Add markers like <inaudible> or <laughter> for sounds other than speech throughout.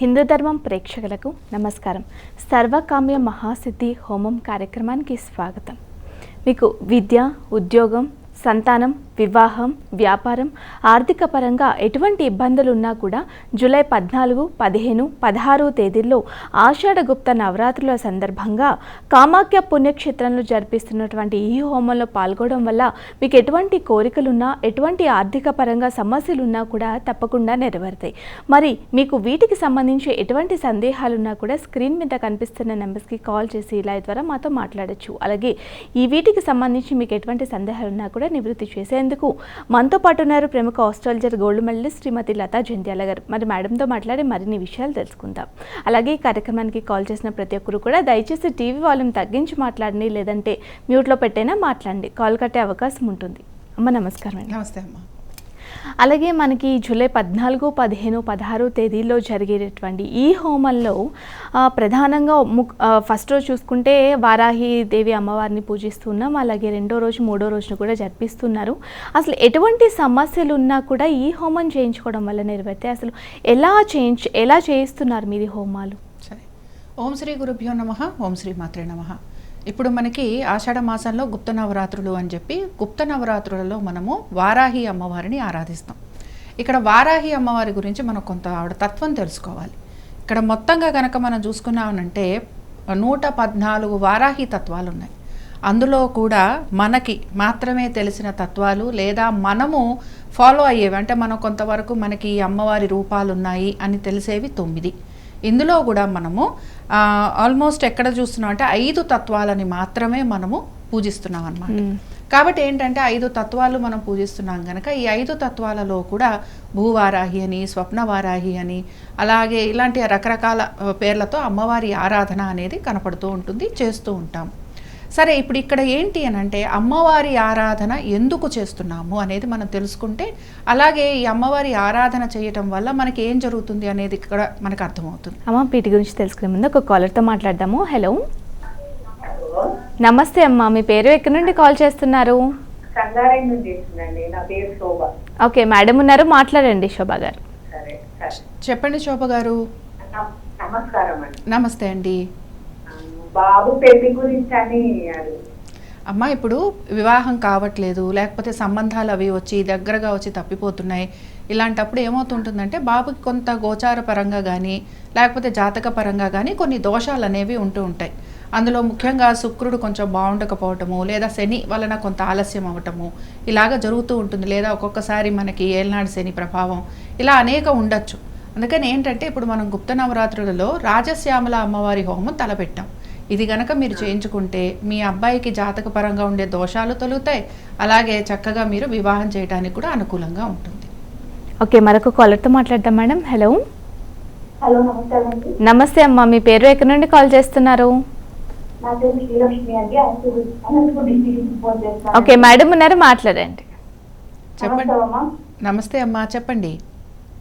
హిందూ ధర్మం ప్రేక్షకులకు నమస్కారం. సర్వకామ్య మహాసిద్ధి హోమం కార్యక్రమానికి స్వాగతం. మీకు విద్య ఉద్యోగం సంతానం వివాహం వ్యాపారం ఆర్థిక పరంగా ఎటువంటి ఇబ్బందులు ఉన్నా కూడా జూలై పద్నాలుగు పదిహేను పదహారు తేదీల్లో ఆషాఢగుప్త నవరాత్రుల సందర్భంగా కామాఖ్య పుణ్యక్షేత్రంలో జరిపిస్తున్నటువంటి ఈ హోమంలో పాల్గొనడం వల్ల మీకు ఎటువంటి కోరికలున్నా ఎటువంటి ఆర్థిక పరంగా సమస్యలున్నా కూడా తప్పకుండా నెరవేరుతాయి. మరి మీకు వీటికి సంబంధించి ఎటువంటి సందేహాలున్నా కూడా స్క్రీన్ మీద కనిపిస్తున్న నెంబర్స్కి కాల్ చేసి లైవ్ ద్వారా మాతో మాట్లాడచ్చు. అలాగే ఈ వీటికి సంబంధించి మీకు ఎటువంటి సందేహాలున్నా కూడా నివృత్తి చేసేందుకు మనతో పాటు ఉన్నారు ప్రముఖ astrologer gold medalist Srimati Latha Jandhyala garu. మరి మేడంతో మాట్లాడి మరిన్ని విషయాలు తెలుసుకుందాం. అలాగే ఈ కార్యక్రమానికి కాల్ చేసిన ప్రతి ఒక్కరు కూడా దయచేసి టీవీ వాల్యూమ్ తగ్గించి మాట్లాడండి లేదంటే మ్యూట్లో పెట్టైనా మాట్లాడండి. కాల్ కట్టే అవకాశం ఉంటుంది. అమ్మ నమస్కారం అండి. నమస్తే అమ్మ. అలాగే మనకి జూలై పద్నాలుగు పదిహేను పదహారు తేదీల్లో జరిగేటటువంటి ఈ హోమంలో ప్రధానంగా ఫస్ట్ రోజు చూసుకుంటే వారాహి దేవి అమ్మవారిని పూజిస్తున్నాం. అలాగే రెండో రోజు మూడో రోజున కూడా జరిపిస్తున్నారు. అసలు ఎటువంటి సమస్యలు ఉన్నా కూడా ఈ హోమం చేయించుకోవడం వల్ల నెరవేరితే అసలు ఎలా చేయించ ఎలా చేయిస్తున్నారు మీది హోమాలు? సరే. ఓం శ్రీ గురుభ్యో నమ. ఓం శ్రీ మాత్రే నమ. ఇప్పుడు మనకి ఆషాఢ మాసంలో గుప్త నవరాత్రులు అని చెప్పి గుప్త నవరాత్రులలో మనము వారాహి అమ్మవారిని ఆరాధిస్తాం. ఇక్కడ వారాహి అమ్మవారి గురించి మనం కొంత ఆవిడ తత్వం తెలుసుకోవాలి. ఇక్కడ మొత్తంగా కనుక మనం చూసుకున్నామనంటే నూట పద్నాలుగు వారాహి తత్వాలు ఉన్నాయి అందులో కూడా మనకి మాత్రమే తెలిసిన తత్వాలు లేదా మనము ఫాలో అయ్యేవి అంటే మనం కొంతవరకు మనకి ఈ అమ్మవారి రూపాలు ఉన్నాయి అని తెలిసేవి తొమ్మిది. ఇందులో కూడా మనము ఆల్మోస్ట్ ఎక్కడ చూస్తున్నాం అంటే ఐదు తత్వాలని మాత్రమే మనము పూజిస్తున్నాం అనమాట మ్మ్. కాబట్టి ఏంటంటే ఐదు తత్వాలు మనం పూజిస్తున్నాం కనుక ఈ ఐదు తత్వాలలో కూడా భూవారాహి అని స్వప్నవారాహి అని అలాగే ఇలాంటి రకరకాల పేర్లతో అమ్మవారి ఆరాధన అనేది కనపడుతూ ఉంటుంది చేస్తూ ఉంటాం సరే ఇప్పుడు ఇక్కడ ఏంటి అని అంటే అమ్మవారి ఆరాధన ఎందుకు చేస్తున్నాము అనేది మనం తెలుసుకుంటే అలాగే ఈ అమ్మవారి ఆరాధన చేయటం వల్ల మనకి ఏం జరుగుతుంది అనేది ఇక్కడ మనకు అర్థమవుతుంది. అమ్మ వీటి గురించి తెలుసుకునే ముందు ఒక కాలర్తో మాట్లాడదాము. హలో. నమస్తే అమ్మా మీ పేరు ఎక్కడి నుండి కాల్ చేస్తున్నారు? సంగారెడ్డి నుంచి చేస్తుందండి నా పేరు శోభ. ఓకే మేడం ఉన్నారు మాట్లాడండి శోభా గారు. చెప్పండి శోభ గారు. నమ- నమస్కారం అండి. నమస్తే అండి. బాబు పెళ్ళి గురించి అని అమ్మ ఇప్పుడు వివాహం కావట్లేదు లేకపోతే సంబంధాలు అవి వచ్చి దగ్గరగా వచ్చి తప్పిపోతున్నాయి. ఇలాంటప్పుడు ఏమవుతుంటుందంటే బాబుకి కొంత గోచార పరంగా కానీ లేకపోతే జాతక పరంగా కానీ కొన్ని దోషాలు అనేవి ఉంటూ ఉంటాయి. అందులో ముఖ్యంగా శుక్రుడు కొంచెం బాగుండకపోవటము లేదా శని వలన కొంత ఆలస్యం అవ్వటము ఇలాగ జరుగుతూ ఉంటుంది. లేదా ఒక్కొక్కసారి మనకి ఏలనాడు శని ప్రభావం ఇలా అనేక ఉండొచ్చు. అందుకని ఏంటంటే ఇప్పుడు మనం గుప్త నవరాత్రులలో రాజశ్యామల అమ్మవారి హోమం తలపెట్టాం. ఇది గనక మీరు చేయించుకుంటే మీ అబ్బాయికి జాతక పరంగా ఉండే దోషాలు తొలుగుతాయి అలాగే చక్కగా మీరు వివాహం చేయడానికి కూడా అనుకూలంగా ఉంటుంది. ఓకే మరొక కాలర్తో మాట్లాడదాం మేడం. హలో. హలో నమస్కారం అండి. నమస్తే అమ్మా మీ పేరు ఎక్కడి నుండి కాల్ చేస్తున్నారు? ఓకే మేడం ఉన్నారు? మాట్లాడండి. చెప్పండి. నమస్తే అమ్మా. చెప్పండి.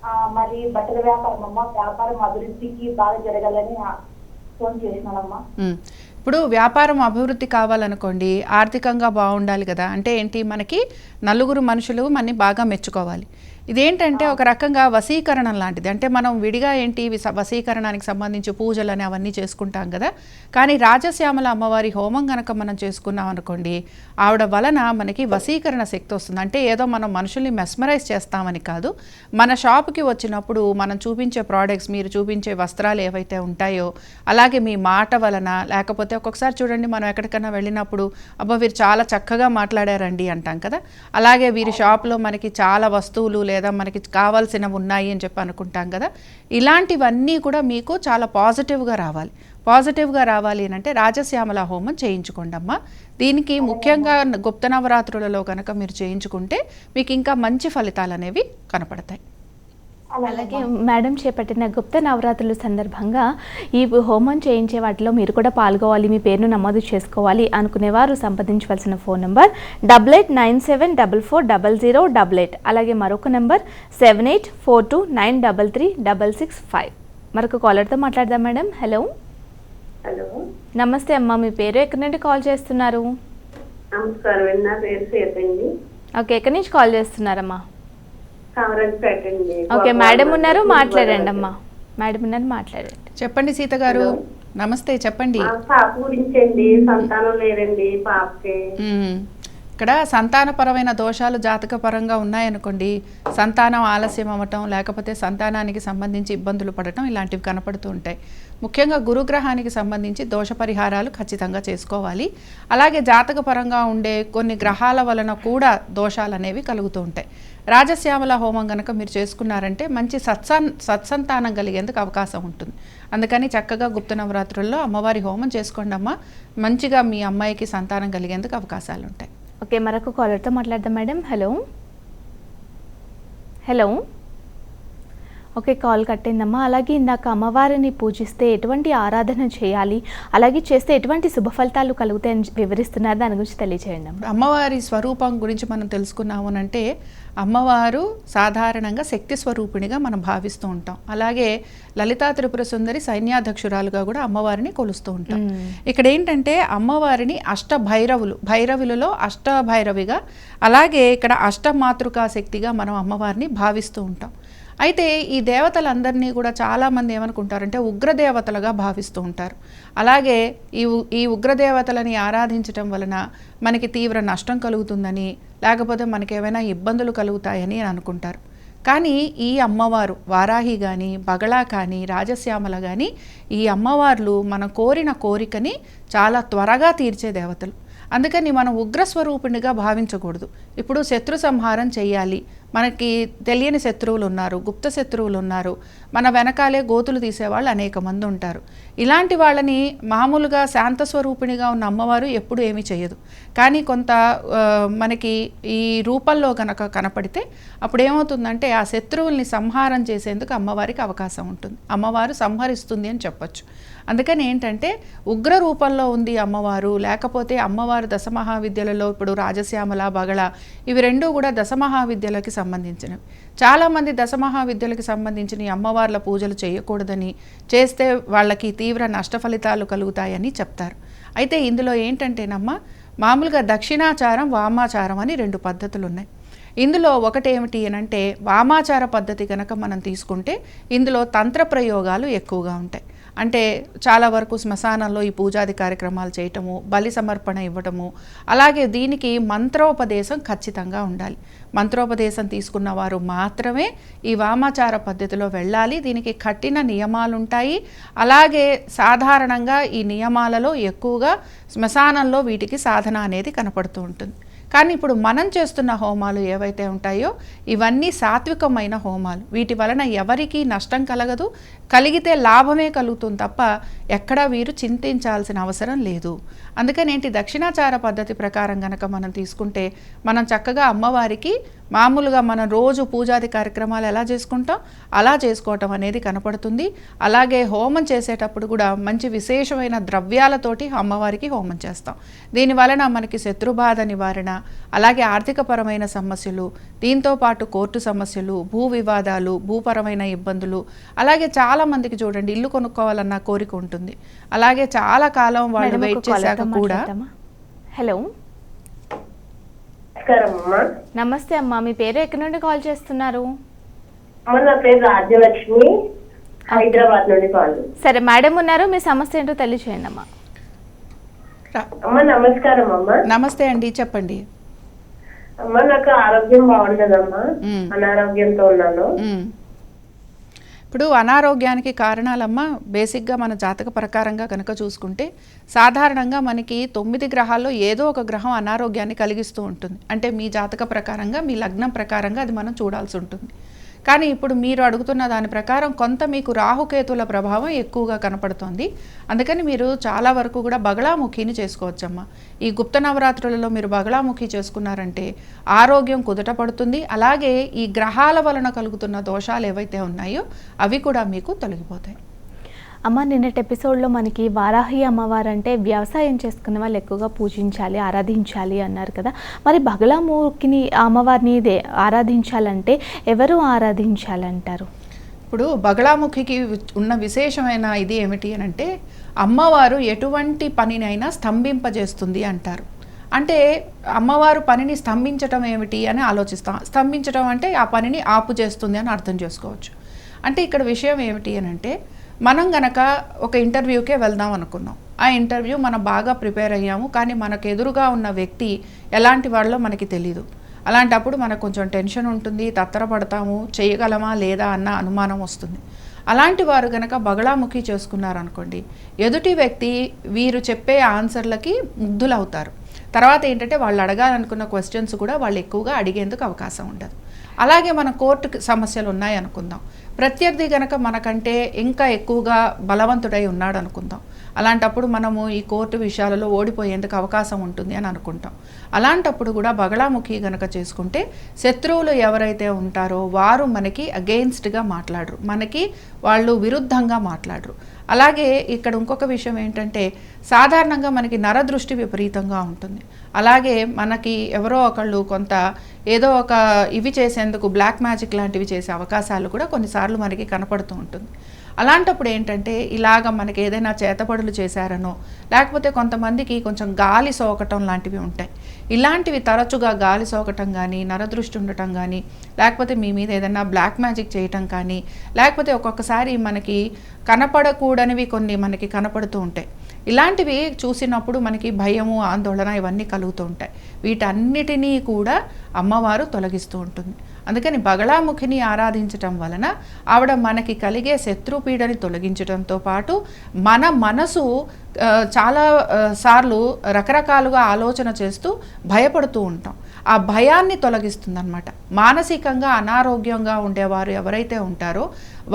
ఆ, మరి బట్టల వ్యాపారం అమ్మ. వ్యాపారం అభివృద్ధికి బాగా జరగాలని ఆ, ఫోన్ చేసినానమ్మా ఇప్పుడు వ్యాపారం అభివృద్ధి కావాలనుకోండి ఆర్థికంగా బాగుండాలి కదా. అంటే ఏంటి? మనకి నలుగురు మనుషులు మనని బాగా మెచ్చుకోవాలి. ఇదేంటంటే ఒక రకంగా వశీకరణం లాంటిది. అంటే మనం విడిగా ఏంటి వశీకరణానికి సంబంధించి పూజలు అని అవన్నీ చేసుకుంటాం కదా. కానీ రాజశ్యామల అమ్మవారి హోమం గనక మనం చేసుకున్నాం అనుకోండి ఆవిడ వలన మనకి వశీకరణ శక్తి వస్తుంది. అంటే ఏదో మనం మనుషుల్ని మెస్మరైజ్ చేస్తామని కాదు మన షాప్కి వచ్చినప్పుడు మనం చూపించే ప్రోడక్ట్స్ మీరు చూపించే వస్త్రాలు ఏవైతే ఉంటాయో అలాగే మీ మాట వలన లేకపోతే ఒక్కొక్కసారి చూడండి మనం ఎక్కడికైనా వెళ్ళినప్పుడు అబ్బా వీరు చాలా చక్కగా మాట్లాడారండి అంటాం కదా. అలాగే వీరి షాప్లో మనకి చాలా వస్తువులు లేదా మనకి కావాల్సినవి ఉన్నాయి అని చెప్పి అనుకుంటాం కదా. ఇలాంటివన్నీ కూడా మీకు చాలా పాజిటివ్గా రావాలి. పాజిటివ్గా రావాలి అని అంటే రాజశ్యామల హోమం చేయించుకోండి అమ్మా. దీనికి ముఖ్యంగా గుప్త నవరాత్రులలో కనుక మీరు చేయించుకుంటే మీకు ఇంకా మంచి ఫలితాలు అనేవి కనపడతాయి. అలాగే మేడం చేపట్టిన గుప్త నవరాత్రుల సందర్భంగా ఈ హోమం చేయించే వాటిలో మీరు కూడా పాల్గొవాలి మీ పేరును నమోదు చేసుకోవాలి అనుకునేవారు సంప్రదించవలసిన phone number double eight nine seven double four double zero double eight అలాగే మరొక number seven eight four two nine double three double six five. మరొక కాలర్తో మాట్లాడదాం మేడం. హలో హలో నమస్తే అమ్మా మీ పేరు ఎక్కడి నుండి కాల్ చేస్తున్నారు? నమస్కారం నా పేరు ఓకే ఎక్కడి నుంచి కాల్ చేస్తున్నారమ్మా? కామరాజపేట అండి ఓకే మేడం ఉన్నారు మాట్లాడండి అమ్మా మేడం నన్ను మాట్లాడండి. చెప్పండి సీత గారు. నమస్తే చెప్పండి. ఆ పాప గురించి అండి సంతానం లేదండి పాపకి. మ్మ్. ఇక్కడ సంతానపరమైన దోషాలు జాతకపరంగా ఉన్నాయనుకోండి సంతానం ఆలస్యం అవ్వటం లేకపోతే సంతానానికి సంబంధించి ఇబ్బందులు పడటం ఇలాంటివి కనపడుతూ ఉంటాయి. ముఖ్యంగా గురుగ్రహానికి సంబంధించి దోష పరిహారాలు ఖచ్చితంగా చేసుకోవాలి. అలాగే జాతకపరంగా ఉండే కొన్ని గ్రహాల వలన కూడా దోషాలు అనేవి కలుగుతూ ఉంటాయి. రాజశ్యామల హోమం కనుక మీరు చేసుకున్నారంటే మంచి సత్సన్ సత్సంతానం కలిగేందుకు అవకాశం ఉంటుంది. అందుకని చక్కగా గుప్త నవరాత్రుల్లో అమ్మవారి హోమం చేసుకోండి అమ్మ. మంచిగా మీ అమ్మాయికి సంతానం కలిగేందుకు అవకాశాలు ఉంటాయి. ఓకే మరొక కాలర్తో మాట్లాడదాం madam. Hello. Hello. Okay call కట్టిందమ్మా. అలాగే ఇందాక అమ్మవారిని పూజిస్తే ఎటువంటి ఆరాధన చేయాలి? అలాగే చేస్తే ఎటువంటి శుభ ఫలితాలు కలుగుతాయని వివరిస్తున్నారు. దాని గురించి తెలియజేయండి అమ్మా. అమ్మవారి స్వరూపం గురించి మనం తెలుసుకున్నాము అంటే అమ్మవారు సాధారణంగా శక్తి స్వరూపిణిగా మనం భావిస్తూ ఉంటాం. అలాగే లలితా త్రిపుర సుందరి సైన్యాధ్యక్షురాలుగా కూడా అమ్మవారిని కొలుస్తూ ఉంటాం. ఇక్కడ ఏంటంటే అమ్మవారిని అష్ట భైరవులు భైరవులలో అష్ట భైరవిగా అలాగే ఇక్కడ అష్ట మాతృకా శక్తిగా మనం అమ్మవారిని భావిస్తూ ఉంటాం. అయితే ఈ దేవతలందరినీ కూడా చాలామంది ఏమనుకుంటారంటే ఉగ్రదేవతలుగా భావిస్తూ ఉంటారు. అలాగే ఈ ఈ ఉగ్రదేవతలని ఆరాధించటం వలన మనకి తీవ్ర నష్టం కలుగుతుందని లేకపోతే మనకి ఏమైనా ఇబ్బందులు కలుగుతాయని అనుకుంటారు. కానీ ఈ అమ్మవారు వారాహి కానీ బగళా కానీ రాజశ్యామల కానీ ఈ అమ్మవార్లు మనం కోరిన కోరికని చాలా త్వరగా తీర్చే దేవతలు. అందుకని మనం ఉగ్రస్వరూపిణిగా భావించకూడదు. ఇప్పుడు శత్రు సంహారం చేయాలి మనకి తెలియని శత్రువులు ఉన్నారు గుప్త శత్రువులు ఉన్నారు మన వెనకాలే గోతులు తీసేవాళ్ళు అనేక మంది ఉంటారు. ఇలాంటి వాళ్ళని మామూలుగా శాంత స్వరూపిణిగా ఉన్న అమ్మవారు ఎప్పుడు ఏమీ చేయదు కానీ కొంత మనకి ఈ రూపంలో కనుక కనపడితే అప్పుడు ఏమవుతుందంటే ఆ శత్రువుల్ని సంహారం చేసేందుకు అమ్మవారికి అవకాశం ఉంటుంది. అమ్మవారు సంహరిస్తుంది అని చెప్పొచ్చు. అందుకని ఏంటంటే ఉగ్ర రూపంలో ఉంది అమ్మవారు లేకపోతే అమ్మవారు దశమహావిద్యలలో ఇప్పుడు రాజశ్యామల బగళ ఇవి రెండూ కూడా దశమహావిద్యలకి సంబంధించినవి. చాలామంది దశమహావిద్యలకి సంబంధించిన అమ్మవార్ల పూజలు చేయకూడదని చేస్తే వాళ్ళకి తీవ్ర నష్ట ఫలితాలు కలుగుతాయని చెప్తారు. అయితే ఇందులో ఏంటంటేనమ్మా మామూలుగా దక్షిణాచారం వామాచారం అని రెండు పద్ధతులు ఉన్నాయి ఇందులో ఒకటి ఏమిటి అని అంటే వామాచార పద్ధతి కనుక మనం తీసుకుంటే ఇందులో తంత్ర ప్రయోగాలు ఎక్కువగా ఉంటాయి. అంటే చాలా వరకు శ్మశానంలో ఈ పూజాది కార్యక్రమాలు చేయటము బలి సమర్పణ ఇవ్వటము అలాగే దీనికి మంత్రోపదేశం ఖచ్చితంగా ఉండాలి. మంత్రోపదేశం తీసుకున్న వారు మాత్రమే ఈ వామాచార పద్ధతిలో వెళ్ళాలి. దీనికి కఠిన నియమాలుంటాయి. అలాగే సాధారణంగా ఈ నియమాలలో ఎక్కువగా శ్మశానంలో వీటికి సాధన అనేది కనపడుతూ ఉంటుంది. కానీ ఇప్పుడు మనం చేస్తున్న హోమాలు ఏవైతే ఉంటాయో ఇవన్నీ సాత్వికమైన హోమాలు. వీటి వలన ఎవరికీ నష్టం కలగదు. కలిగితే లాభమే కలుగుతుంది తప్ప ఎక్కడా వీరు చింతించాల్సిన అవసరం లేదు. అందుకనేంటి దక్షిణాచార పద్ధతి ప్రకారం గనక మనం తీసుకుంటే మనం చక్కగా అమ్మవారికి మామూలుగా మనం రోజు పూజాది కార్యక్రమాలు ఎలా చేసుకుంటాం అలా చేసుకోవటం అనేది కనపడుతుంది. అలాగే హోమం చేసేటప్పుడు కూడా మంచి విశేషమైన ద్రవ్యాలతోటి అమ్మవారికి హోమం చేస్తాం. దీని వలన మనకి శత్రుబాధ నివారణ అలాగే ఆర్థికపరమైన సమస్యలు దీంతో పాటు కోర్టు సమస్యలు భూ వివాదాలు భూపరమైన ఇబ్బందులు అలాగే చాలా మందికి చూడండి ఇల్లు కొనుక్కోవాలన్న కోరిక ఉంటుంది. అలాగే చాలా కాలం వాళ్ళు వెయిట్ చేశాక కూడా? హలో? నమస్కారం అమ్మా. నమస్తే అమ్మా మీ పేరు ఎక్కడి నుండి కాల్ చేస్తున్నారు? అమ్మ నా పేరు రాజ్యలక్ష్మి హైదరాబాద్ నుండి కాల్ సరే మేడం ఉన్నారు మీ సమస్య ఏంటో తెలియచేయండి అమ్మా. అమ్మ నమస్కారం అమ్మ. నమస్తే అండి చెప్పండి. అమ్మ నాకు ఆరోగ్యం బాగుండదమ్మా. మ్మ్. అనారోగ్యంతో ఉన్నాను. ఇప్పుడు అనారోగ్యానికి కారణాలమ్మ బేసిక్గా మన జాతక ప్రకారంగా కనుక చూసుకుంటే సాధారణంగా మనకి తొమ్మిది గ్రహాల్లో ఏదో ఒక గ్రహం అనారోగ్యాన్ని కలిగిస్తూ ఉంటుంది. అంటే మీ జాతక ప్రకారంగా మీ లగ్నం ప్రకారంగా అది మనం చూడాల్సి ఉంటుంది. కానీ ఇప్పుడు మీరు అడుగుతున్న దాని ప్రకారం కొంత మీకు రాహుకేతుల ప్రభావం ఎక్కువగా కనపడుతోంది. అందుకని మీరు చాలా వరకు కూడా బగళాముఖిని చేసుకోవచ్చమ్మా. ఈ గుప్త నవరాత్రులలో మీరు బగళాముఖి చేసుకున్నారంటే ఆరోగ్యం కుదుట పడుతుంది. అలాగే ఈ గ్రహాల వలన కలుగుతున్న దోషాలు ఏవైతే ఉన్నాయో అవి కూడా మీకు తొలగిపోతాయి. అమ్మ నిన్నటి ఎపిసోడ్లో మనకి వారాహి అమ్మవారు అంటే వ్యవసాయం చేసుకునే వాళ్ళు ఎక్కువగా పూజించాలి ఆరాధించాలి అన్నారు కదా. మరి బగలామూర్ఖిని అమ్మవారిని ఇదే ఆరాధించాలంటే ఎవరు ఆరాధించాలంటారు? ఇప్పుడు బగళాముఖికి ఉన్న విశేషమైన ఇది ఏమిటి అని అంటే అమ్మవారు ఎటువంటి పనినైనా స్తంభింపజేస్తుంది అంటారు. అంటే అమ్మవారు పనిని స్తంభించటం ఏమిటి అని ఆలోచిస్తాం. స్తంభించటం అంటే ఆ పనిని ఆపు చేస్తుంది అని అర్థం చేసుకోవచ్చు. అంటే ఇక్కడ విషయం ఏమిటి అని అంటే మనం గనక ఒక ఇంటర్వ్యూకే వెళ్దాం అనుకున్నాం. ఆ ఇంటర్వ్యూ మనం బాగా ప్రిపేర్ అయ్యాము కానీ మనకు ఎదురుగా ఉన్న వ్యక్తి ఎలాంటి వాళ్ళో మనకి తెలియదు అలాంటప్పుడు మనకు కొంచెం టెన్షన్ ఉంటుంది తత్తరపడతాము చేయగలమా లేదా అన్న అనుమానం వస్తుంది. అలాంటి వారు గనక బగళాముఖి చేసుకున్నారనుకోండి ఎదుటి వ్యక్తి వీరు చెప్పే ఆన్సర్లకి ముగ్ధులవుతారు. తర్వాత ఏంటంటే వాళ్ళు అడగాలనుకున్న క్వశ్చన్స్ కూడా వాళ్ళు ఎక్కువగా అడిగేందుకు అవకాశం ఉండదు. అలాగే మన కోర్టు సమస్యలు ఉన్నాయి అనుకుందాం. ప్రత్యర్థి గనక మనకంటే ఇంకా ఎక్కువగా బలవంతుడై ఉన్నాడు అనుకుందాం. అలాంటప్పుడు మనము ఈ కోర్టు విషయాలలో ఓడిపోయేందుకు అవకాశం ఉంటుంది అని అనుకుంటాం. అలాంటప్పుడు కూడా బగళాముఖి గనక చేసుకుంటే శత్రువులు ఎవరైతే ఉంటారో వారు మనకి అగెయిన్స్ట్గా మాట్లాడరు. మనకి వాళ్ళు విరుద్ధంగా మాట్లాడరు. అలాగే ఇక్కడ ఇంకొక విషయం ఏంటంటే సాధారణంగా మనకి నరదృష్టి విపరీతంగా ఉంటుంది. అలాగే మనకి ఎవరో ఒకళ్ళు కొంత ఏదో ఒక ఇవి చేసేందుకు బ్లాక్ మ్యాజిక్ లాంటివి చేసే అవకాశాలు కూడా కొన్నిసార్లు మనకి కనపడుతూ ఉంటుంది. అలాంటప్పుడు ఏంటంటే ఇలాగ మనకి ఏదైనా చేతపడులు చేశారనో లేకపోతే కొంతమందికి కొంచెం గాలి సోకటం లాంటివి ఉంటాయి. ఇలాంటివి తరచుగా గాలి సోకటం కానీ నరదృష్టి ఉండటం కానీ లేకపోతే మీ మీద ఏదైనా బ్లాక్ మ్యాజిక్ చేయటం కానీ లేకపోతే ఒక్కొక్కసారి మనకి కనపడకూడనివి కొన్ని మనకి కనపడుతూ ఉంటాయి. ఇలాంటివి చూసినప్పుడు మనకి భయము ఆందోళన ఇవన్నీ కలుగుతూ ఉంటాయి వీటన్నిటినీ కూడా అమ్మవారు తొలగిస్తూ ఉంటుంది. అందుకని బగళాముఖిని ఆరాధించటం వలన ఆవిడ మనకి కలిగే శత్రుపీడని తొలగించడంతో పాటు మన మనసు చాలా సార్లు రకరకాలుగా ఆలోచన చేస్తూ భయపడుతూ ఉంటాం. ఆ భయాన్ని తొలగిస్తుందన్నమాట. మానసికంగా అనారోగ్యంగా ఉండేవారు ఎవరైతే ఉంటారో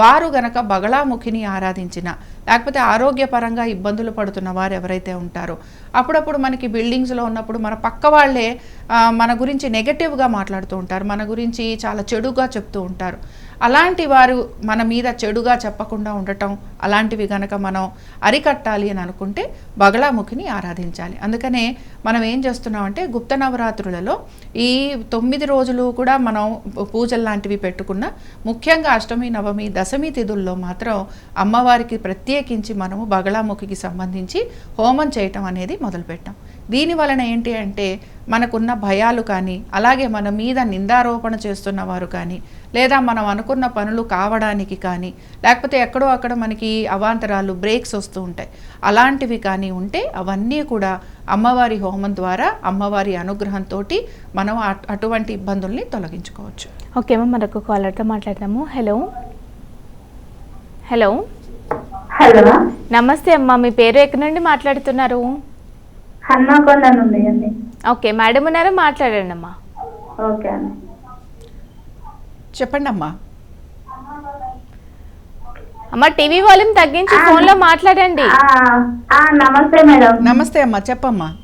వారు గనక బగళాముఖిని ఆరాధించిన లేకపోతే ఆరోగ్యపరంగా ఇబ్బందులు పడుతున్న వారు ఎవరైతే ఉంటారో అప్పుడప్పుడు మనకి బిల్డింగ్స్లో ఉన్నప్పుడు మన పక్క వాళ్ళే మన గురించి నెగటివ్గా మాట్లాడుతూ ఉంటారు మన గురించి చాలా చెడుగా చెప్తూ ఉంటారు. అలాంటి వారు మన మీద చెడుగా చెప్పకుండా ఉండటం అలాంటివి గనక మనం అరికట్టాలి అని అనుకుంటే బగళాముఖిని ఆరాధించాలి. అందుకనే మనం ఏం చేస్తున్నామంటే గుప్త నవరాత్రులలో ఈ తొమ్మిది రోజులు కూడా మనం పూజలు లాంటివి పెట్టుకున్న ముఖ్యంగా అష్టమి నవమి దశమి తిథుల్లో మాత్రం అమ్మవారికి ప్రత్యేకించి మనము బగళాముఖికి సంబంధించి హోమం చేయటం అనేది మొదలుపెట్టాం. దీని వలన ఏంటి అంటే మనకున్న భయాలు కానీ అలాగే మన మీద నిందారోపణ చేస్తున్న వారు కానీ లేదా మనం అనుకున్న పనులు కావడానికి కానీ లేకపోతే ఎక్కడో అక్కడ మనకి అవాంతరాలు బ్రేక్స్ వస్తూ ఉంటాయి. అలాంటివి కానీ ఉంటే అవన్నీ కూడా అమ్మవారి హోమం ద్వారా అమ్మవారి అనుగ్రహంతో మనం అట్- అటువంటి ఇబ్బందుల్ని తొలగించుకోవచ్చు. ఓకే అమ్మ మరొక కాలర్తో మాట్లాడదాము. హలో. హలో. హలో. నమస్తే అమ్మా మీ పేరు ఎక్కడి నుండి మాట్లాడుతున్నారు? హన్మకొండ నుండి అండి. ఓకే మేడం ఉన్నారా? మాట్లాడండి అమ్మా ఓకే అండి. చెప్పండి అమ్మా అమ్మ టీవీ వాల్యూమ్ తగ్గించి ఫోన్లో మాట్లాడండి. ఆ, ఆ, నమస్తే మేడం. నమస్తే అమ్మా చెప్పమ్మా.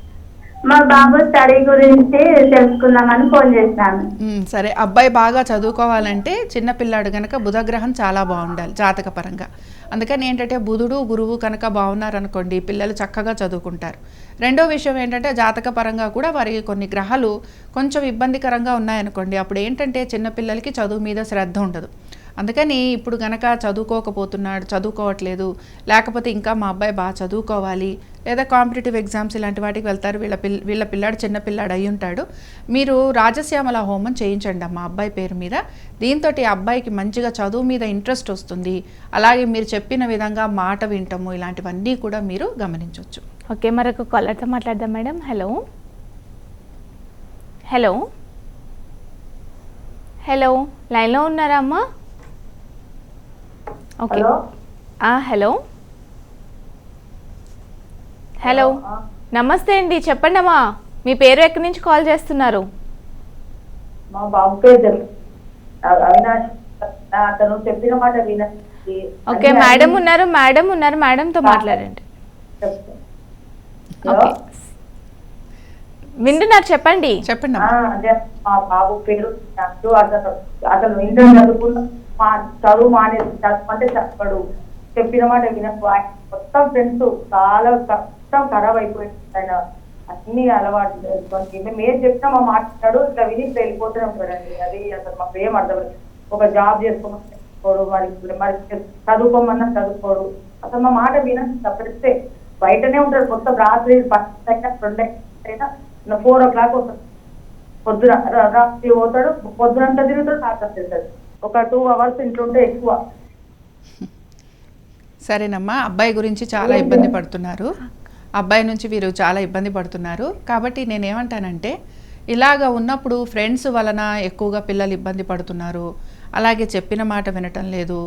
మా బాబు స్టడీ గురించి తెలుసుకుందామని ఫోన్ చేశాను. సరే అబ్బాయి బాగా చదువుకోవాలంటే చిన్నపిల్లాడు కనుక బుధగ్రహం చాలా బాగుండాలి జాతకపరంగా. అందుకని ఏంటంటే బుధుడు గురువు కనుక బాగున్నారనుకోండి పిల్లలు చక్కగా చదువుకుంటారు. రెండో విషయం ఏంటంటే జాతకపరంగా కూడా వారికి కొన్ని గ్రహాలు కొంచెం ఇబ్బందికరంగా ఉన్నాయనుకోండి. అప్పుడు ఏంటంటే చిన్నపిల్లలకి చదువు మీద శ్రద్ధ ఉండదు. అందుకని ఇప్పుడు గనక చదువుకోకపోతున్నాడు చదువుకోవట్లేదు లేకపోతే ఇంకా మా అబ్బాయి బాగా చదువుకోవాలి లేదా కాంపిటేటివ్ ఎగ్జామ్స్ ఇలాంటి వాటికి వెళ్తారు వీళ్ళ పిల్ల వీళ్ళ పిల్లాడు చిన్న పిల్లాడు అయి ఉంటాడు. మీరు రాజశ్యామల హోమం చేయించండి మా అబ్బాయి పేరు మీద. దీంతో అబ్బాయికి మంచిగా చదువు మీద ఇంట్రెస్ట్ వస్తుంది. అలాగే మీరు చెప్పిన విధంగా మాట వింటము ఇలాంటివన్నీ కూడా మీరు గమనించవచ్చు ఓకే మరొక కాలర్తో మాట్లాడదాం మేడం. హలో హలో హలో లైన్లో ఉన్నారా అమ్మా? ఓకే హలో హలో నమస్తే అండి చెప్పండి అమ్మా. మీ పేరు ఎక్కడి నుంచి కాల్ చేస్తున్నారు? మా బాబు పేరు తెలుసు అ- అవినాష్. అతను చెప్పిన మాట వినండి. ఓకే మేడం ఉన్నారు మేడం ఉన్నారు మేడంతో మాట్లాడండి. వింటున్నారు చెప్పండి. చెప్పండి మా బాబు పేరు అతను అతను ఇంటర్ చదువుకున్న మా చదువు మానేసి చదవమంటే చెప్పడు. చెప్పిన మాట వినకు. ఆయన మొత్తం ఫ్రెండ్స్ చాలా మొత్తం ఖరాబ్ అయిపోయింది. ఆయన అన్ని అలవాటు మేము ఏం మా మాట్లాడు ఇట్లా విని ఇట్లా వెళ్ళిపోతూనే ఉంటాడండి అది అసలు మాకు ఏం అర్థం ఒక జాబ్ చేసుకోమని చేసుకోడు మరి మరి చదువుకోమన్నా చదువుకోడు. అసలు మా మాట వినని తప్పిస్తే బయటనే ఉంటాడు మొత్తం రాత్రి ఫస్ట్ అయినా రెండు అయినా ఫోర్ ఓ క్లాక్ వస్తుంది పొద్దున రాత్రి పోతాడు. పొద్దునంతా తిరుగుతాడు రాత్రి తిరుగుతాడు. ఒక టూ అవర్స్ ఇంట్లో ఉంటే ఎక్కువ. సరేనమ్మా అబ్బాయి గురించి చాలా ఇబ్బంది పడుతున్నారు. అబ్బాయి నుంచి వీరు చాలా ఇబ్బంది పడుతున్నారు. కాబట్టి నేను ఏమంటానంటే ఇలాగ ఉన్నప్పుడు ఫ్రెండ్స్ వలన ఎక్కువగా పిల్లలు ఇబ్బంది పడుతున్నారు. అలాగే చెప్పిన మాట వినటం లేదు.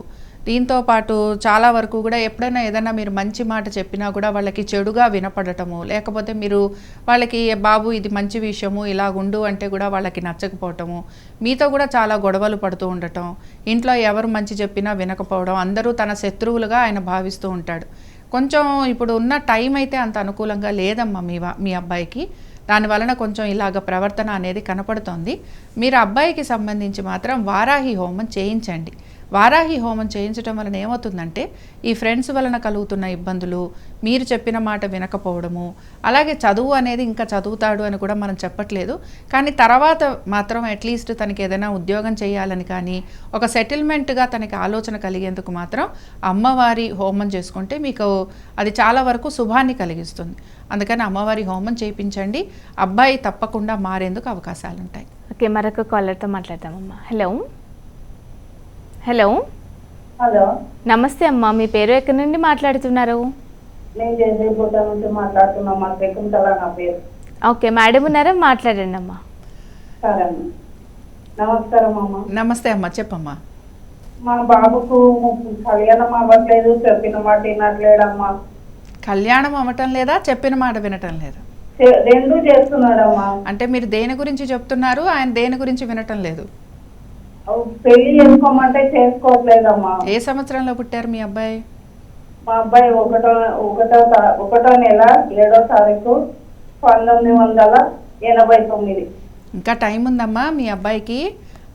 దీంతో పాటు చాలా వరకు కూడా ఎప్పుడైనా ఏదైనా మీరు మంచి మాట చెప్పినా కూడా వాళ్ళకి చెడుగా వినపడటము లేకపోతే మీరు వాళ్ళకి బాబు ఇది మంచి విషయము ఇలా ఉండు అంటే కూడా వాళ్ళకి నచ్చకపోవటము మీతో కూడా చాలా గొడవలు పడుతూ ఉండటం ఇంట్లో ఎవరు మంచి చెప్పినా వినకపోవడం అందరూ తన శత్రువులుగా ఆయన భావిస్తూ ఉంటాడు. కొంచెం ఇప్పుడు ఉన్న టైం అయితే అంత అనుకూలంగా లేదమ్మా మీ మీ అబ్బాయికి. దాని వలన కొంచెం ఇలాగ ప్రవర్తన అనేది కనపడుతోంది. మీరు అబ్బాయికి సంబంధించి మాత్రం వారాహి హోమం చేయించండి. వారాహి హోమం చేయించడం వలన ఏమవుతుందంటే ఈ ఫ్రెండ్స్ వలన కలుగుతున్న ఇబ్బందులు మీరు చెప్పిన మాట వినకపోవడము అలాగే చదువు అనేది ఇంకా చదువుతాడు అని కూడా మనం చెప్పట్లేదు. కానీ తర్వాత మాత్రం అట్లీస్ట్ తనకి ఏదైనా ఉద్యోగం చేయాలని కానీ ఒక సెటిల్మెంట్గా తనకి ఆలోచన కలిగేందుకు మాత్రం అమ్మవారి హోమం చేసుకుంటే మీకు అది చాలా వరకు శుభాన్ని కలిగిస్తుంది. అందుకని అమ్మవారి హోమం చేయించండి. అబ్బాయి తప్పకుండా మారేందుకు అవకాశాలు ఉంటాయి ఓకే మరొక కాలర్తో మాట్లాడదామమ్మా. హలో. హలో. హలో. నమస్తే అమ్మా మీ పేరు ఎక్కడి నుండి మాట్లాడుతున్నారు? ఓకే మేడం ఉన్నారా? మాట్లాడండి అమ్మా. నమస్కారం అమ్మ. నమస్తే అమ్మ చెప్పమ్మా. మా బాబుకు కళ్యాణం అవ్వట్లేదు చెప్పిన మాట వినట్లేడమ్మా కళ్యాణం అవ్వటం లేదా చెప్పిన మాట వినటం లేదా? రెండు చేస్తున్నాడమ్మా అంటే మీరు దేని గురించి చెప్తున్నారు ఆయన దేని గురించి వినటం లేదు? పెళ్ళి చేసుకోమంటే చేసుకోవట్లేదమ్మా. ఏ సంవత్సరంలో పుట్టారు మీ అబ్బాయి? మా అబ్బాయి ఒకటో ఒకటో ఒకటో నెల ఏడో తారీఖు పంతొమ్మిది వందల ఎనభై తొమ్మిది. ఇంకా టైం ఉందమ్మా మీ అబ్బాయికి.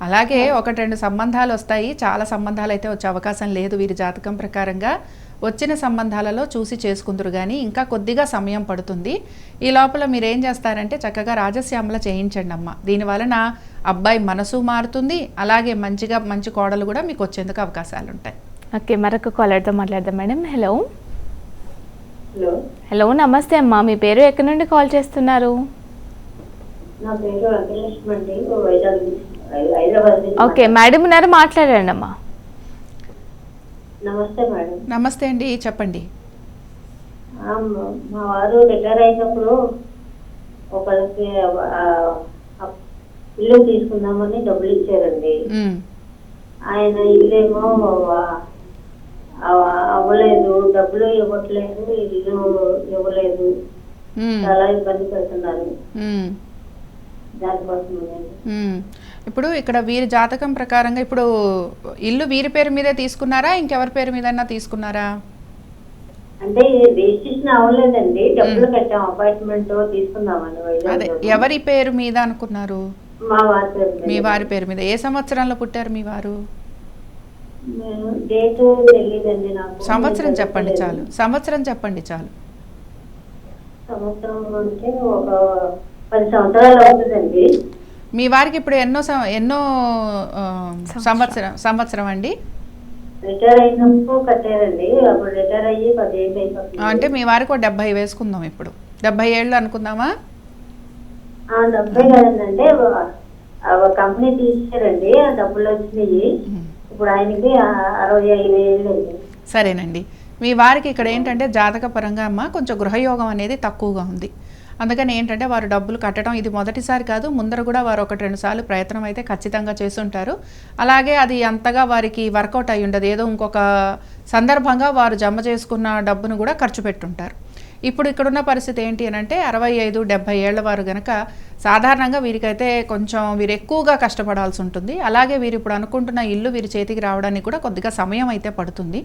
అలాగే ఒకటి రెండు సంబంధాలు వస్తాయి. చాలా సంబంధాలు అయితే వచ్చే అవకాశం లేదు వీరి జాతకం ప్రకారంగా. వచ్చిన సంబంధాలలో చూసి చేసుకుందరు కానీ ఇంకా కొద్దిగా సమయం పడుతుంది. ఈ లోపల మీరు ఏం చేస్తారంటే చక్కగా రాజశ్యామల చేయించండి అమ్మ దీని వలన అబ్బాయి మనసు మారుతుంది అలాగే మంచిగా మంచి కోడలు కూడా మీకు వచ్చేందుకు అవకాశాలు ఉంటాయి. ఓకే మరొక కాలర్తో మాట్లాడదాం మేడం. హలో హలో హలో నమస్తే అమ్మా. మీ పేరు ఎక్కడి నుండి కాల్ చేస్తున్నారు? ఓకే మేడం ఉన్నారు మాట్లాడండి అమ్మా. నమస్తే మేడం. నమస్తే అండి చెప్పండి. మా- వారు రిటైర్ అయినప్పుడు ఒకరికి ఇల్లు తీసుకుందామని డబ్బులు ఇచ్చారండి. ఆయన ఇల్లేమో అవ్వలేదు డబ్బులు ఇవ్వట్లేదు ఇల్లు ఇవ్వలేదు. చాలా ఇబ్బంది పెడుతున్నారు. ఇప్పుడు ఇక్కడ వీరి జాతకం ప్రకారంగా ఇప్పుడు ఇల్లు వీరి పేరు మీదే తీసుకున్నారా? ఇంకెవరి పేరు మీదన్నా తీసుకున్నారా? అంటే రిజిస్ట్రేషన్ అవ్వలేదండి. డబ్బులు కట్టాం అపార్ట్మెంట్ తీసుకుందామని అదే ఎవరి పేరు మీద అనుకున్నారు? మా వారి పేరు మీద. ఏ సంవత్సరంలో పుట్టారు మీ వారు? నేను డేట్ తెలియదండి నాకు. సంవత్సరం చెప్పండి చాలు. సంవత్సరం చెప్పండి చాలు. మీ వారికి ఇప్పుడు ఎన్నో సం- ఎన్నో సంవత్సరం. సంవత్సరం అండి? అంటే మీ వారికి ఒక డెబ్బై వేసుకుందాం ఇప్పుడు. డెబ్బై ఏళ్ళు అనుకుందామా? కంపెనీ తీసారండి ఆ డబ్బులు వచ్చినాయి. ఇప్పుడు ఆయనకి అరవై ఐదు ఏళ్ళు సరేనండి. మీ వారికి ఇక్కడ ఏంటంటే జాతక పరంగా అమ్మ కొంచెం గృహయోగం అనేది తక్కువగా ఉంది. అందుకని ఏంటంటే వారు డబ్బులు కట్టడం ఇది మొదటిసారి కాదు ముందర కూడా వారు ఒకటి రెండు సార్లు ప్రయత్నం అయితే ఖచ్చితంగా చేస్తుంటారు. అలాగే అది అంతగా వారికి వర్కౌట్ అయి ఉండదు. ఏదో ఇంకొక సందర్భంగా వారు జమ చేసుకున్న డబ్బును కూడా ఖర్చు పెట్టుంటారు. ఇప్పుడు ఇక్కడున్న పరిస్థితి ఏంటి అని అంటే అరవై ఐదు డెబ్బై ఏళ్ళ వారు గనక సాధారణంగా వీరికైతే కొంచెం వీరు ఎక్కువగా కష్టపడాల్సి ఉంటుంది. అలాగే వీరు ఇప్పుడు అనుకుంటున్న ఇల్లు వీరి చేతికి రావడానికి కూడా కొద్దిగా సమయం అయితే పడుతుంది.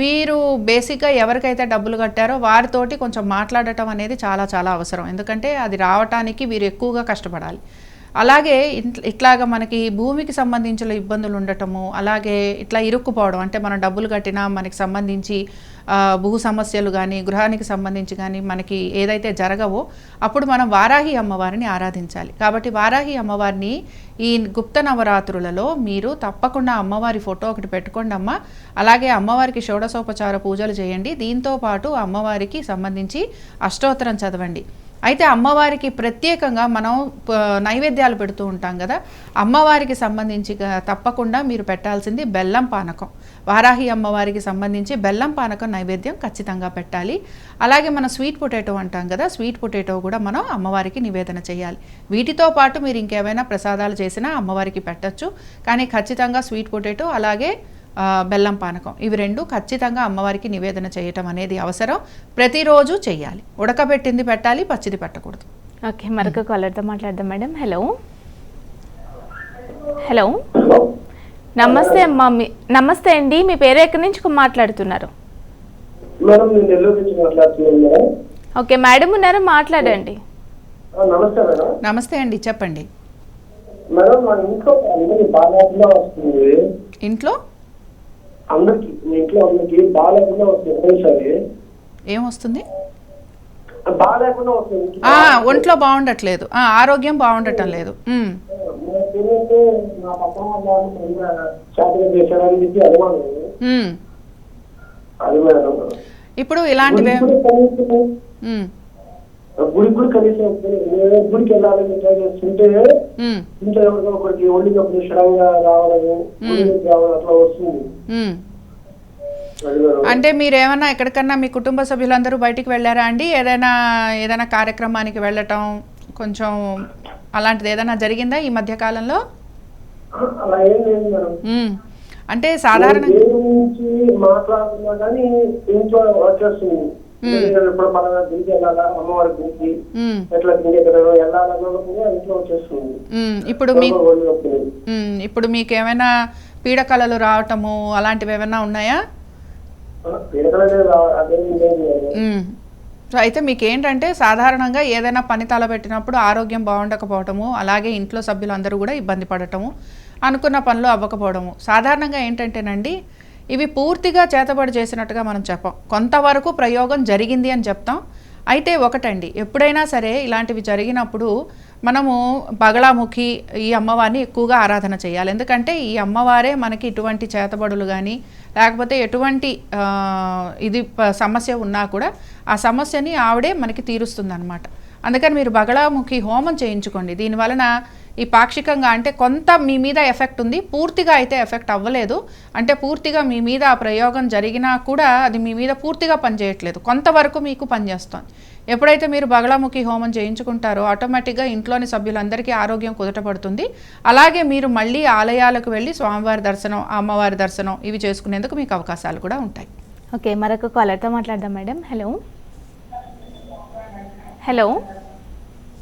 వీరు బేసిక్గా ఎవరికైతే డబ్బులు కట్టారో వారితోటి కొంచెం మాట్లాడటం అనేది చాలా చాలా అవసరం. ఎందుకంటే అది రావటానికి వీరు ఎక్కువగా కష్టపడాలి. అలాగే ఇట్లాగ మనకి భూమికి సంబంధించిన ఇబ్బందులు ఉండటము అలాగే ఇట్లా ఇరుక్కుపోవడం అంటే మనం డబ్బులు కట్టినా మనకి సంబంధించి భూ సమస్యలు కానీ గృహానికి సంబంధించి కానీ మనకి ఏదైతే జరగవో అప్పుడు మనం వారాహి అమ్మవారిని ఆరాధించాలి. కాబట్టి వారాహి అమ్మవారిని ఈ గుప్త నవరాత్రులలో మీరు తప్పకుండా అమ్మవారి ఫోటో ఒకటి పెట్టుకోండి అమ్మ. అలాగే అమ్మవారికి షోడశోపచార పూజలు చేయండి. దీంతో పాటు అమ్మవారికి సంబంధించి అష్టోత్తరం చదవండి. అయితే అమ్మవారికి ప్రత్యేకంగా మనం నైవేద్యాలు పెడుతూ ఉంటాం కదా. అమ్మవారికి సంబంధించి తప్పకుండా మీరు పెట్టాల్సింది బెల్లం పానకం. వారాహి అమ్మవారికి సంబంధించి బెల్లం పానకం నైవేద్యం ఖచ్చితంగా పెట్టాలి. అలాగే మన స్వీట్ పొటాటో అంటాం కదా స్వీట్ పొటాటో కూడా మనం అమ్మవారికి నివేదన చేయాలి. వీటితో పాటు మీరు ఇంకేమైనా ప్రసాదాలు చేసినా అమ్మవారికి పెట్టచ్చు. కానీ ఖచ్చితంగా స్వీట్ పొటాటో అలాగే బెల్లం పానకం. ఇవి రెండు ఖచ్చితంగా అమ్మవారికి నివేదన చేయటం అనేది అవసరం. ప్రతిరోజు చేయాలి ఉడకబెట్టింది పెట్టాలి పచ్చిది పెట్టకూడదు. ఓకే మరొక కాలర్తో మాట్లాడదాం మేడం. హలో. హలో. నమస్తే అమ్మా మీ నమస్తే అండి. మీ పేరు ఎక్కడి నుంచి మాట్లాడుతున్నారు? ఓకే మేడం ఉన్నారు? మాట్లాడండి. నమస్తే అండి చెప్పండి. మేడం మా ఇంట్లో? అందరికి ఇంట్లో అందరికి బాగాలేకుండా వస్తుంది ఒకేసారి ఏమొస్తుంది బాగాలేకుండా వస్తుంది? ఆ, ఒంట్లో బాగుండట్లేదు. ఆ, ఆరోగ్యం బాగుండటం లేదు. నా పక్కన అనుమానం. ఇప్పుడు ఇలాంటివే గుడికి కూడా కనీసం గుడికి వెళ్ళాలని ట్రై చేస్తుంటే ఇంట్లో ఎవరికో ఒకరికి ఒళ్ళినప్పుడు సడన్గా రావడము రావడం అట్లా వస్తుంది. అంటే మీరు ఏమన్నా ఎక్కడికన్నా మీ కుటుంబ సభ్యులందరూ బయటికి వెళ్ళారా అండి? ఏదైనా ఏదైనా కార్యక్రమానికి వెళ్ళటం కొంచెం అలాంటిది ఏదైనా జరిగిందా ఈ మధ్య కాలంలో. అంటే సాధారణ ఇప్పుడు గుడికి వెళ్ళాలా అమ్మవారి గుడికి ఎట్లా గుడికి ఎక్కడ వెళ్ళాలన్నా కూడా ఇంట్లో వచ్చేస్తుంది. ఇప్పుడు మీ ఎవరో ఒళ్ళు నొప్పులు. ఉమ్, ఇప్పుడు మీకు ఏమైనా పీడకలలు రావటము అలాంటివి ఏమైనా ఉన్నాయా. సో అయితే మీకు ఏంటంటే సాధారణంగా ఏదైనా పని తలపెట్టినప్పుడు ఆరోగ్యం బాగుండకపోవటము అలాగే ఇంట్లో సభ్యులందరూ కూడా ఇబ్బంది పడటము అనుకున్న పనులు అవ్వకపోవడము. సాధారణంగా ఏంటంటేనండి ఇవి పూర్తిగా చేతబడి చేసినట్టుగా మనం చెప్పం. కొంతవరకు ప్రయోగం జరిగింది అని చెప్తాం. అయితే ఒకటండి ఎప్పుడైనా సరే ఇలాంటివి జరిగినప్పుడు మనము బగళాముఖి ఈ అమ్మవారిని ఎక్కువగా ఆరాధన చేయాలి. ఎందుకంటే ఈ అమ్మవారే మనకి ఇటువంటి చేతబడులు కానీ లేకపోతే ఎటువంటి ఇది సమస్య ఉన్నా కూడా ఆ సమస్యని ఆవిడే మనకి తీరుస్తుంది అనమాట అందుకని మీరు బగళాముఖి హోమం చేయించుకోండి. దీనివలన ఈ పాక్షికంగా అంటే కొంత మీ మీద ఎఫెక్ట్ ఉంది పూర్తిగా అయితే ఎఫెక్ట్ అవ్వలేదు. అంటే పూర్తిగా మీ మీద ఆ ప్రయోగం జరిగినా కూడా అది మీ మీద పూర్తిగా పనిచేయట్లేదు కొంతవరకు మీకు పనిచేస్తుంది ఎప్పుడైతే మీరు బగళాముఖి హోమం చేయించుకుంటారో ఆటోమేటిక్గా ఇంట్లోని సభ్యులందరికీ ఆరోగ్యం కుదటపడుతుంది. అలాగే మీరు మళ్ళీ ఆలయాలకు వెళ్ళి స్వామివారి దర్శనం అమ్మవారి దర్శనం ఇవి చేసుకునేందుకు మీకు అవకాశాలు కూడా ఉంటాయి. ఓకే మరొక కాలర్తో మాట్లాడదాం మేడం. హలో. హలో.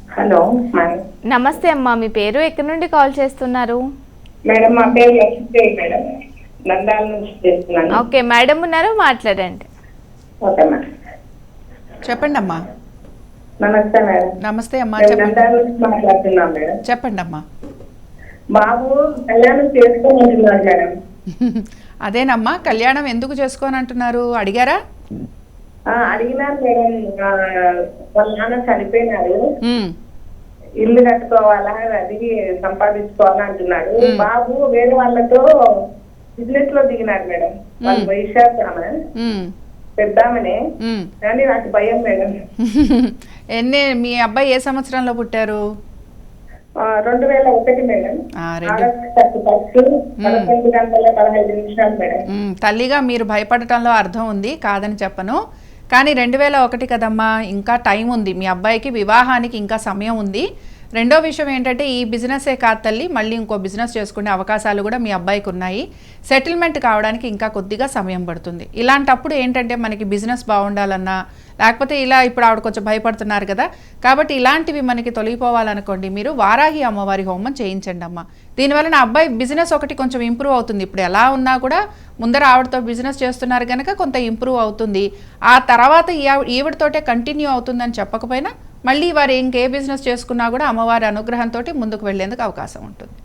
హలో నమస్తే అమ్మా మీ పేరు ఎక్కడి నుండి కాల్ చేస్తున్నారు? మేడం మా పేరు లక్ష్మీదేవి మేడం. నందాల నుంచి చేస్తున్నాను. ఓకే మేడం ఉన్నారు మాట్లాడండి. ఓకే మేడం చెప్పండి అమ్మా నమస్తే మేడం నమస్తే అమ్మా నందాల నుంచి మాట్లాడుతున్నాం మేడం. చెప్పండి అమ్మా బాబు కళ్యాణం చేసుకోమంటున్నాడు మేడం. <laughs> అదేనమ్మా కళ్యాణం ఎందుకు చేసుకోని అంటున్నారు అడిగారా? అడిగినారు మేడం వాళ్ళ నాన్న చనిపోయినారు. ఇల్లు కట్టుకోవాలా అది సంపాదించుకోవాలా అంటున్నాడు. బాబు వేరే వాళ్ళతో బిజినెస్లో దిగినాడు మేడం. వాళ్ళు వైశాఖ ఆమె. పెద్దామనే. కానీ నాకు భయం మేడం. <laughs> ఎన్ని మీ అబ్బాయి ఏ సంవత్సరంలో పుట్టారు? రెండు వేల ఒకటి మేడం. పదకొండు గంటల పదహైదు నిమిషాలు మేడం. తల్లిగా మీరు భయపడటంలో అర్థం ఉంది కాదని చెప్పను. కానీ రెండు వేల ఒకటి కదమ్మా ఇంకా టైం ఉంది. మీ అబ్బాయికి వివాహానికి ఇంకా సమయం ఉంది. రెండో విషయం ఏంటంటే ఈ బిజినెసే కాదు తల్లి మళ్ళీ ఇంకో బిజినెస్ చేసుకునే అవకాశాలు కూడా మీ అబ్బాయికి ఉన్నాయి సెటిల్మెంట్ కావడానికి ఇంకా కొద్దిగా సమయం పడుతుంది. ఇలాంటప్పుడు ఏంటంటే మనకి బిజినెస్ బాగుండాలన్నా లేకపోతే ఇలా ఇప్పుడు ఆవిడ కొంచెం భయపడుతున్నారు కదా కాబట్టి ఇలాంటివి మనకి తొలగిపోవాలనుకోండి మీరు వారాహి అమ్మవారి హోమం చేయించండి అమ్మ దీనివల్ల నా అబ్బాయి బిజినెస్ ఒకటి కొంచెం ఇంప్రూవ్ అవుతుంది. ఇప్పుడు ఎలా ఉన్నా కూడా ముందర ఆవిడతో బిజినెస్ చేస్తున్నారు కనుక కొంత ఇంప్రూవ్ అవుతుంది. ఆ తర్వాత ఈవిడతోటే కంటిన్యూ అవుతుందని చెప్పకపోయినా మళ్ళీ వారు ఇంకే బిజినెస్ చేసుకున్నా కూడా అమ్మవారి అనుగ్రహంతో ముందుకు వెళ్ళేందుకు అవకాశం ఉంటుంది.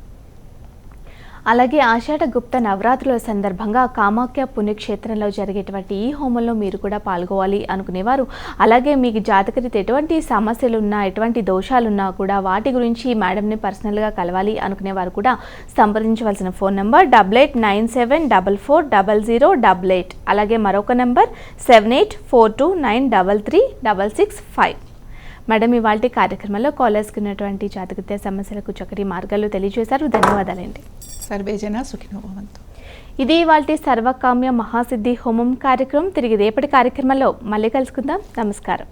అలాగే ఆషాఢ గుప్త నవరాత్రుల సందర్భంగా కామాఖ్య పుణ్యక్షేత్రంలో జరిగేటువంటి ఈ హోమంలో మీరు కూడా పాల్గొవాలి అనుకునేవారు. అలాగే మీకు జాతకరీత ఎటువంటి సమస్యలు ఉన్నా ఎటువంటి దోషాలున్నా కూడా వాటి గురించి మేడంని పర్సనల్గా కలవాలి అనుకునేవారు కూడా సంప్రదించవలసిన phone number double eight nine seven double four double zero double eight. అలాగే మరొక number seven eight four two nine double three double six five. Madam ఇవాళ కార్యక్రమంలో కాలర్స్కి ఉన్నటువంటి జాతకత్య సమస్యలకు చక్కటి మార్గాలు తెలియజేశారు. ధన్యవాదాలండి. సర్వే జన సుఖినోభవంతు ఇది ఇవాళ సర్వకామ్య మహాసిద్ధి హోమం కార్యక్రమం. తిరిగి రేపటి కార్యక్రమంలో మళ్ళీ కలుసుకుందాం. నమస్కారం.